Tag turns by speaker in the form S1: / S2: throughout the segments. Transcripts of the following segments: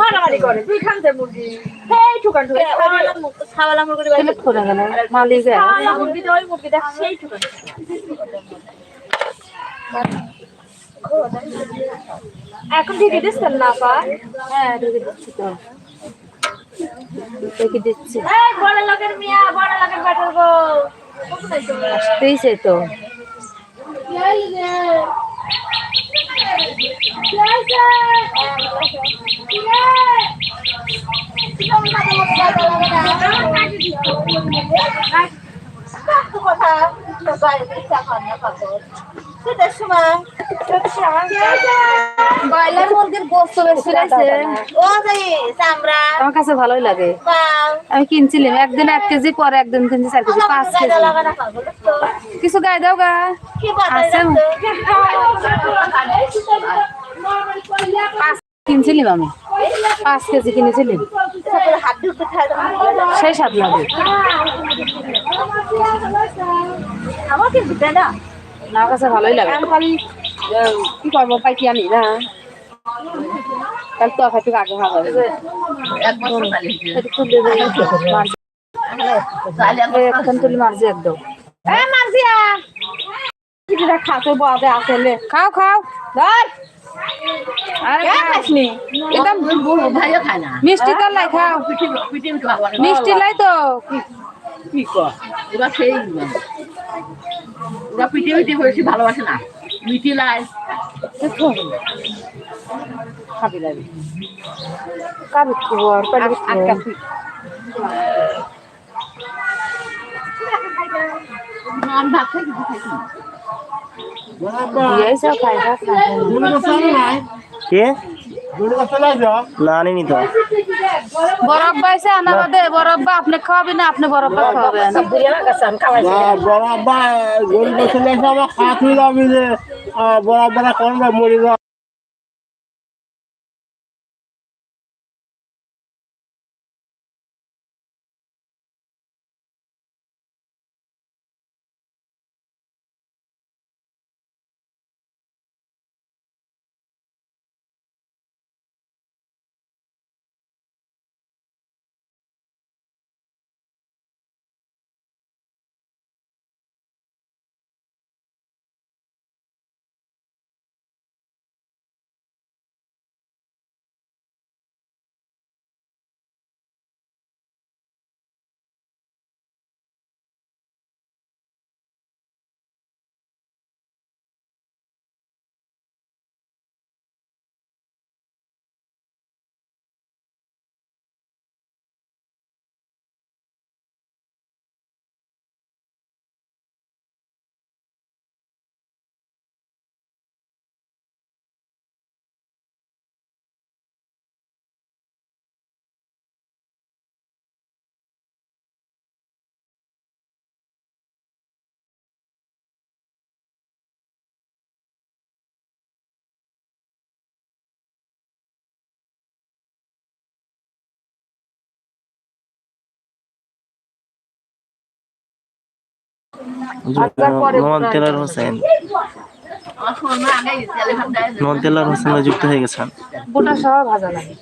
S1: মারামারি করে তুই খানতে মুরগি সেই ঠুকান ঠুকান ছাওয়ালা মুরগি
S2: করে গেল মালিক
S1: মুরগি ওই মুরগি দেখ সেই ঠুকান এখন ঢেকে দিচ্ছেন না পা।
S2: হ্যাঁ ঢুকে দিচ্ছি তো। ঢুকে দিচ্ছি।
S1: বড় লোকের মিয়া বড় লোকের বেটার বউ। চলে
S2: আসতেইছে তো।
S1: ব্রয়লার মুরগির গোস্ত বেশি লাগছে ও চামড়া।
S2: আমার কাছে ভালোই লাগে। আমি কিনছিলাম একদিন এক কেজি পরে একদিন কিনছি চার কেজি পাঁচ কেজি। কিছু গায়ে দাও গা। আছে? কিনছিলাম আমি। পাঁচ কেজি কিনেছিলাম
S1: হাত
S2: সেই স্বাদ লাগে।
S1: না।
S2: আমার কাছে ভালোই লাগে।
S3: কি করব পাইকি আনি না। তো একটু আগে ভালো
S2: একদম।
S3: এ মার্জিয়া কিটা খাতে বাদে আসলে
S2: খাও খাও।
S3: ধর।
S2: আরে
S3: কে খাসনি?
S2: একদম
S4: ভাইও খায় না
S2: মিষ্টি তো লাই খাও। মিষ্টি লাই তো।
S4: কি কর সেই ওরা ভালোবাসে না। মিঠি লাই।
S3: খাবি লাগবে
S2: কাবি খবর পালি
S3: আটকা
S4: আমি ভাত খাই কিছু খাইছি না।
S2: দিয়েছে খাই খা খাই
S5: কে? না আনিনি তো।
S2: বরফ বাইছে আনা বাদে বরফ বা আপনি খাওয়াবেন না আপনি বরফ বা খাওয়াবেন।
S5: বড় আব্বা গরিব চলে এসে আবার খাওয়া যাবি যে বা কোন করবে মরে মোহাম্মদ তেলার হোসেন। মোহাম্মদ হোসেন যুক্ত হয়ে গেছেন।
S2: গোটা সহ ভাজা লাগে।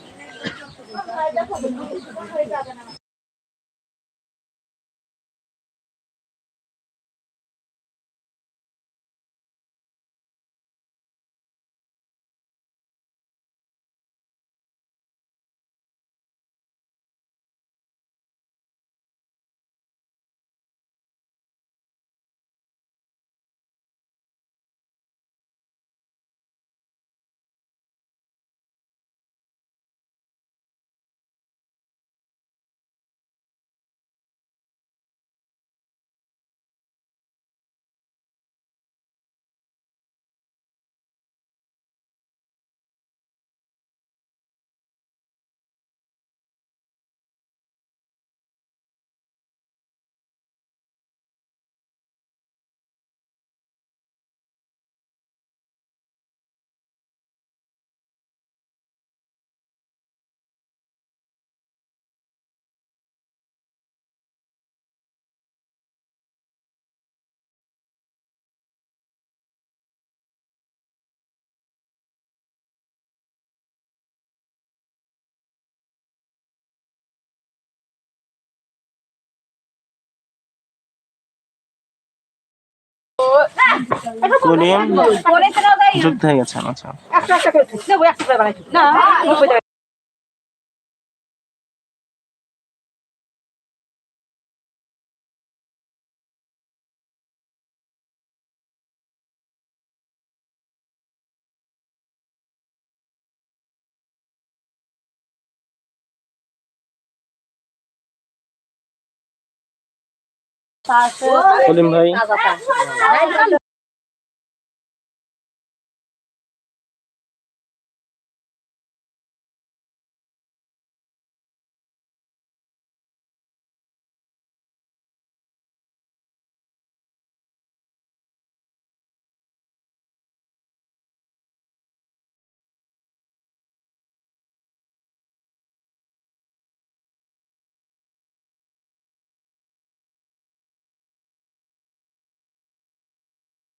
S3: যাই
S1: যুক্ত হয়ে গেছেন আচ্ছা।
S3: করে করে বানাইছি। না নব্বই
S1: ভাই।